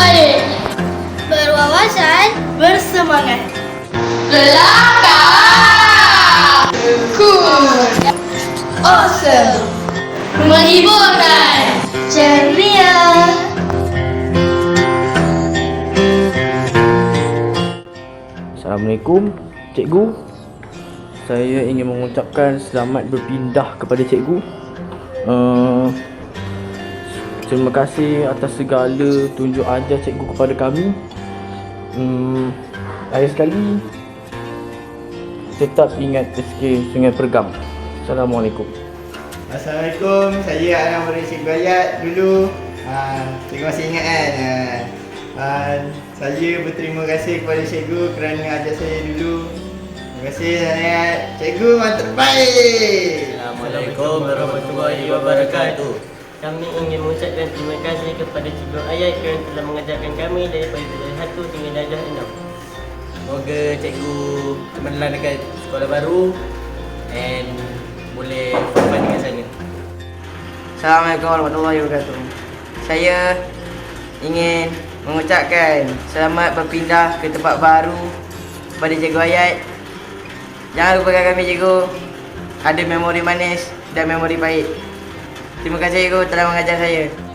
berbaring berwawasan bersemangat. Belakang. Cool awesome. Menghiburkan. Ceria Assalamualaikum Cikgu. Saya ingin mengucapkan selamat berpindah kepada cikgu. Uh, Terima kasih atas segala tunjuk ajar cikgu kepada kami. Um, Akhir sekali Tetap ingat SK Sungai Pergam. Assalamualaikum. Assalamualaikum, saya Anam Murid Cikgu Ayat dulu. Ha, Cikgu masih ingat kan? Ha, ha, Saya berterima kasih kepada cikgu kerana ajar saya dulu. Terima kasih Ayat Cikgu mantap terbaik Assalamualaikum warahmatullahi wabarakatuh. Kami ingin mengucapkan terima kasih kepada Cikgu Ayat kerana telah mengajarkan kami daripada darjah 1 hingga darjah 6. Semoga cikgu cemerlang dekat sekolah baru and boleh fun dengan sana. Assalamualaikum warahmatullahi wabarakatuh. Saya ingin mengucapkan selamat berpindah ke tempat baru kepada Cikgu Ayat. Jangan lupakan kami Cikgu. Ada memori manis dan memori baik. Terima kasih Cikgu telah mengajar saya.